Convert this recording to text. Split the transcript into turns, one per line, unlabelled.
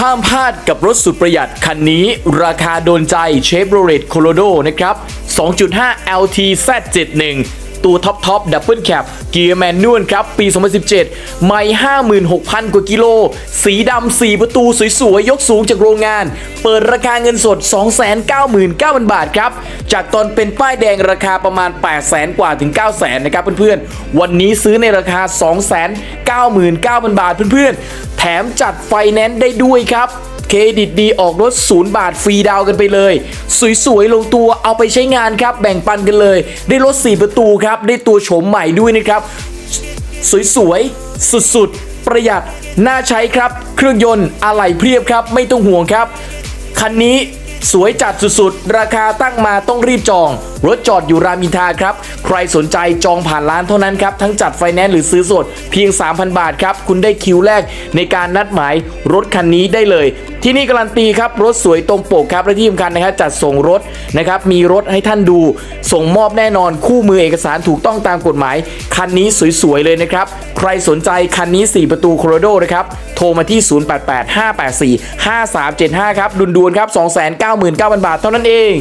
ห้ามพลาดกับรถสุดประหยัดคันนี้ ราคาโดนใจเชฟโรเลตโคโลโดนะครับ 2.5 LT Z71 ตัวท็อปท็อปดับเบิลแคปเกียร์แมนนวลครับ ปี 2017 ไม่ 56,000 กว่ากิโล สีดำ 4 ประตูสวยๆ ยกสูงจากโรงงาน เปิดราคาเงินสด 299,000 บาทครับ จากตอนเป็นป้ายแดงราคาประมาณ 800,000 กว่าถึง 900,000 นะครับเพื่อนๆ วันนี้ซื้อในราคา 299,000 บาทเพื่อนๆ แถมจัดไฟแนนซ์ได้ด้วยครับเครดิตดีออกรถศูนย์บาทฟรีดาวกันไปเลย สวยๆ ลงตัวเอาไปใช้งานครับ แบ่งปันกันเลย ได้รถ 4 ประตูครับ ได้ตัวโฉมใหม่ด้วยนะครับ สวยๆ สุดๆ ประหยัด น่าใช้ครับ เครื่องยนต์อะไหล่เพียบครับ ไม่ต้องห่วงครับ คันนี้สวยจัดสุดๆ ราคาตั้งมาต้องรีบจองรถจอดอยู่รามอินทาครับ ใครสนใจจองผ่านร้านเท่านั้นครับ ทั้งจัดไฟแนนซ์หรือซื้อสดเพียง 3,000 บาทครับ คุณได้คิวแรกในการนัดหมายรถคันนี้ได้เลย ที่นี่การันตีครับ รถสวยตรงปกครับ และที่สำคัญนะครับ จัดส่งรถนะครับ มีรถให้ท่านดู ส่งมอบแน่นอนคู่มือเอกสารถูกต้องตามกฎหมาย คันนี้สวยๆเลยนะครับ ใครสนใจคันนี้ 4 ประตูโคโรโดนะครับโทรมาที่ 0885845375 ครับดุนๆครับ 299,000 บาทเท่านั้นเอง